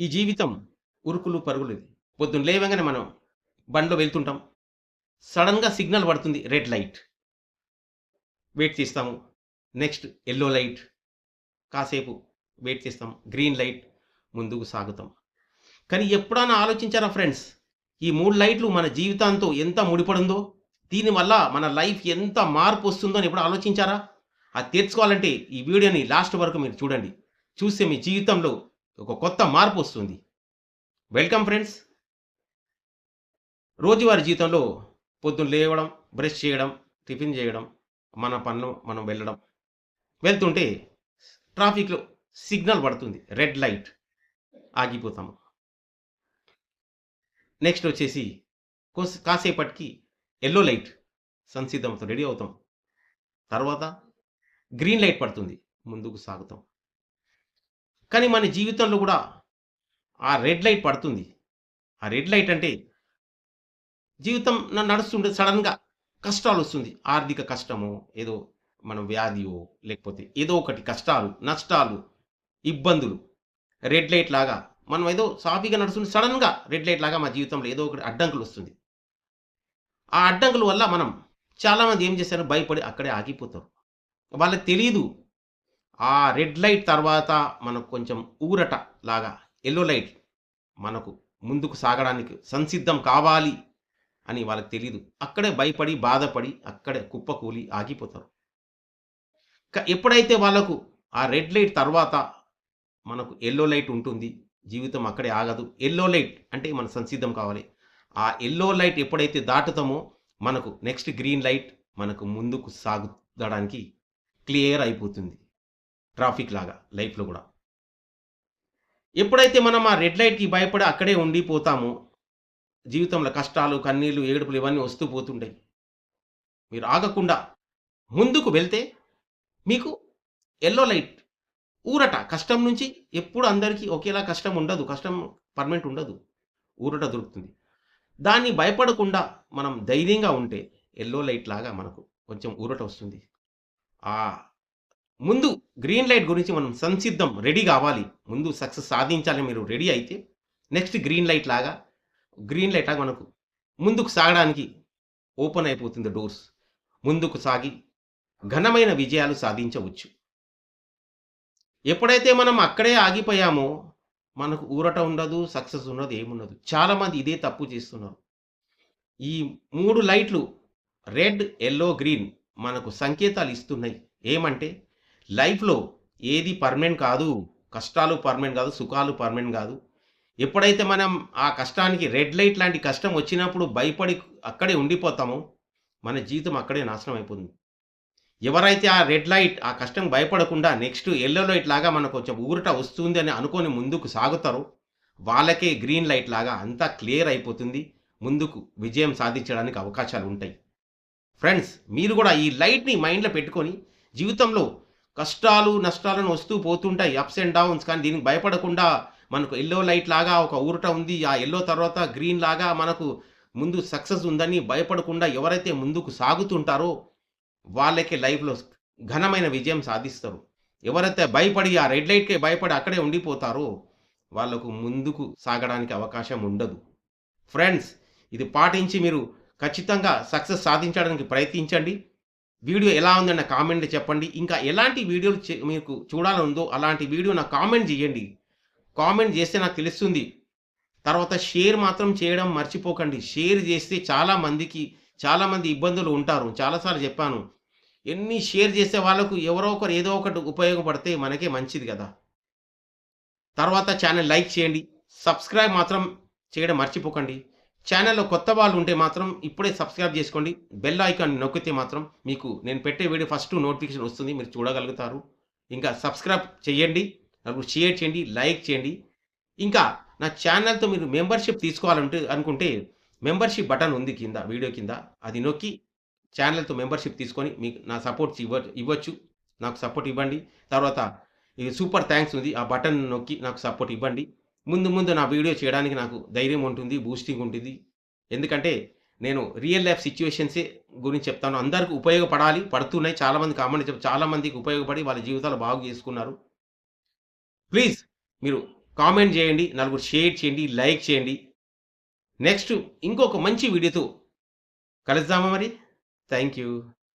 ఈ జీవితం ఉరుకులు పరుగులు ఇది పొద్దున్న లేవగానే మనం బండిలో వెళ్తుంటాం. సడన్గా సిగ్నల్ పడుతుంది రెడ్ లైట్. వెయిట్ చేస్తాము. Next yellow light. కాసేపు వెయిట్ చేస్తాం. Green light. ముందుకు సాగుతాం. కానీ ఎప్పుడైనా ఆలోచించారా ఫ్రెండ్స్? ఈ మూడు లైట్లు మన జీవితాంతో ఎంత ముడిపడిందో? దీనివల్ల మన లైఫ్ ఎంత మార్పు వస్తుందో అని ఎప్పుడు ఆలోచించారా? అది తెచ్చుకోవాలంటే ఈ వీడియోని లాస్ట్ వరకు మీరు చూడండి. చూస్తే మీ జీవితంలో ఒక కొత్త మార్పు వస్తుంది. వెల్కమ్ ఫ్రెండ్స్ రోజువారి జీవితంలో పొద్దున్న లేవడం బ్రష్ చేయడం టిఫిన్ చేయడం మన పనులు మనం వెళ్ళడం. వెళ్తుంటే ట్రాఫిక్లో సిగ్నల్ పడుతుంది. Red light ఆగిపోతాము. నెక్స్ట్ వచ్చేసి కోస్- కాసేపటికి ఎల్లో లైట్ సంసిద్ధంతో రెడీ అవుతాం. తర్వాత గ్రీన్ లైట్ పడుతుంది. ముందుకు సాగుతాం. కానీ మన జీవితంలో కూడా ఆ రెడ్ లైట్ పడుతుంది. ఆ రెడ్ లైట్ అంటే జీవితం నడుస్తుంటే సడన్గా కష్టాలు వస్తుంది. ఆర్థిక కష్టమో ఏదో మనం వ్యాధియో లేకపోతే ఏదో ఒకటి కష్టాలు నష్టాలు ఇబ్బందులు రెడ్ లైట్ లాగా మనం ఏదో సాఫీగా నడుస్తుంది సడన్గా రెడ్ లైట్ లాగా మా జీవితంలో ఏదో ఒకటి అడ్డంకులు వస్తుంది. ఆ అడ్డంకుల వల్ల మనం చాలామంది ఏం చేస్తారు భయపడి అక్కడే ఆగిపోతారు. వాళ్ళకి తెలియదు ఆ రెడ్ లైట్ తర్వాత మనకు కొంచెం ఊరట లాగా ఎల్లో లైట్ మనకు ముందుకు సాగడానికి సంసిద్ధం కావాలి అని వాళ్ళకి తెలియదు అక్కడే భయపడి బాధపడి అక్కడే కుప్పకూలి ఆగిపోతారు. ఎప్పుడైతే వాళ్ళకు ఆ రెడ్ లైట్ తర్వాత మనకు ఎల్లో లైట్ ఉంటుంది జీవితం అక్కడే ఆగదు. ఎల్లో లైట్ అంటే మన సంసిద్ధం కావాలి. ఆ ఎల్లో లైట్ ఎప్పుడైతే దాటుతామో మనకు నెక్స్ట్ గ్రీన్ లైట్ మనకు ముందుకు సాగుదడానికి క్లియర్ అయిపోతుంది. ట్రాఫిక్ లాగా లైఫ్లో కూడా. ఎప్పుడైతే మనం ఆ రెడ్ లైట్కి భయపడి అక్కడే ఉండిపోతామో జీవితంలో కష్టాలు కన్నీళ్ళు ఏడుపులు ఇవన్నీ వస్తూ పోతుంటాయి మీరు ఆగకుండా ముందుకు వెళ్తే మీకు ఎల్లో లైట్ ఊరట కష్టం నుంచి ఎప్పుడు అందరికీ ఒకేలా కష్టం ఉండదు కష్టం పర్మనెంట్ ఉండదు ఊరట దొరుకుతుంది. దాన్ని భయపడకుండా మనం ధైర్యంగా ఉంటే ఎల్లో లైట్ లాగా మనకు కొంచెం ఊరట వస్తుంది. ఆ ముందు గ్రీన్ లైట్ గురించి మనం సంసిద్ధం రెడీ కావాలి. ముందు సక్సెస్ సాధించాలని మీరు రెడీ అయితే నెక్స్ట్ గ్రీన్ లైట్ లాగా గ్రీన్ లైట్ లాగా మనకు ముందుకు సాగడానికి ఓపెన్ అయిపోతుంది డోర్స్. ముందుకు సాగి ఘనమైన విజయాలు సాధించవచ్చు. ఎప్పుడైతే మనం అక్కడే ఆగిపోయామో మనకు ఊరట ఉండదు సక్సెస్ ఉండదు ఏముండదు. చాలామంది ఇదే తప్పు చేస్తున్నారు. ఈ మూడు లైట్లు రెడ్ ఎల్లో గ్రీన్ మనకు సంకేతాలు ఇస్తున్నాయి. ఏమంటే లైఫ్లో ఏది పర్మనెంట్ కాదు కష్టాలు పర్మనెంట్ కాదు సుఖాలు పర్మనెంట్ కాదు. ఎప్పుడైతే మనం ఆ కష్టానికి రెడ్ లైట్ లాంటి కష్టం వచ్చినప్పుడు భయపడి అక్కడే ఉండిపోతామో మన జీవితం అక్కడే నాశనం అయిపోతుంది. ఎవరైతే ఆ రెడ్ లైట్ ఆ కష్టం భయపడకుండా నెక్స్ట్ ఎల్లో లైట్ లాగా మనకు కొంచెం ఊరట వస్తుంది అని అనుకొని ముందుకు సాగుతారో వాళ్ళకే గ్రీన్ లైట్ లాగా అంతా క్లియర్ అయిపోతుంది. ముందుకు విజయం సాధించడానికి అవకాశాలు ఉంటాయి. ఫ్రెండ్స్ మీరు కూడా ఈ లైట్ని మైండ్లో పెట్టుకొని జీవితంలో కష్టాలు నష్టాలను వస్తూ పోతుంటాయి అప్స్ అండ్ డౌన్స్ కానీ దీనికి భయపడకుండా మనకు ఎల్లో లైట్ లాగా ఒక ఊరట ఉంది. ఆ ఎల్లో తర్వాత గ్రీన్ లాగా మనకు ముందు సక్సెస్ ఉందని భయపడకుండా ఎవరైతే ముందుకు సాగుతుంటారో వాళ్ళకే లైఫ్లో ఘనమైన విజయం సాధిస్తారు. ఎవరైతే భయపడి ఆ రెడ్ లైట్కే భయపడి అక్కడే ఉండిపోతారో వాళ్ళకు ముందుకు సాగడానికి అవకాశం ఉండదు. ఫ్రెండ్స్ ఇది పాటించి మీరు ఖచ్చితంగా సక్సెస్ సాధించడానికి ప్రయత్నించండి. వీడియో ఎలా ఉందన్న కామెంట్ చెప్పండి. ఇంకా ఎలాంటి వీడియోలు మీకు చూడాలనుందో అలాంటి వీడియో నాకు కామెంట్ చేయండి. కామెంట్ చేస్తే నాకు తెలుస్తుంది. తర్వాత షేర్ మాత్రం చేయడం మర్చిపోకండి. షేర్ చేస్తే చాలా మందికి ఇబ్బందులు ఉంటారు. చాలాసార్లు చెప్పాను. ఎన్ని షేర్ చేసే వాళ్ళకు ఎవరో ఒకరు ఏదో ఒకటి ఉపయోగపడితే మనకే మంచిది కదా. తర్వాత ఛానల్ లైక్ చేయండి. సబ్స్క్రైబ్ మాత్రం చేయడం మర్చిపోకండి. ఛానల్లో కొత్త వాళ్ళు ఉంటే మాత్రం ఇప్పుడే సబ్స్క్రైబ్ చేసుకోండి. బెల్ ఐకాన్ నొక్కితే మాత్రం మీకు నేను పెట్టే వీడియో ఫస్ట్ నోటిఫికేషన్ వస్తుంది. మీరు చూడగలుగుతారు. ఇంకా సబ్స్క్రైబ్ చేయండి. నాకు షేర్ చేయండి. లైక్ చేయండి. ఇంకా నా ఛానల్తో మీరు మెంబర్షిప్ తీసుకోవాలంటే అనుకుంటే మెంబర్షిప్ బటన్ ఉంది కింద వీడియో కింద. అది నొక్కి ఛానల్తో మెంబర్షిప్ తీసుకొని మీకు నా సపోర్ట్ ఇవ్వ ఇవ్వచ్చు. నాకు సపోర్ట్ ఇవ్వండి. తర్వాత ఇది సూపర్ థ్యాంక్స్ ఉంది. ఆ బటన్ నొక్కి నాకు సపోర్ట్ ఇవ్వండి. ముందు ముందు నా వీడియో చేయడానికి నాకు ధైర్యం ఉంటుంది బూస్టింగ్ ఉంటుంది. ఎందుకంటే నేను రియల్ లైఫ్ సిచ్యువేషన్సే గురించి చెప్తాను. అందరికి ఉపయోగపడాలి పడుతున్నాయి. చాలామంది కామెంట్ చెప్ చాలామందికి ఉపయోగపడి వాళ్ళ జీవితాలు బాగు చేసుకున్నారు. ప్లీజ్ మీరు కామెంట్ చేయండి నలుగురు షేర్ చేయండి లైక్ చేయండి. నెక్స్ట్ ఇంకొక మంచి వీడియోతో కలుద్దామా మరి? Thank you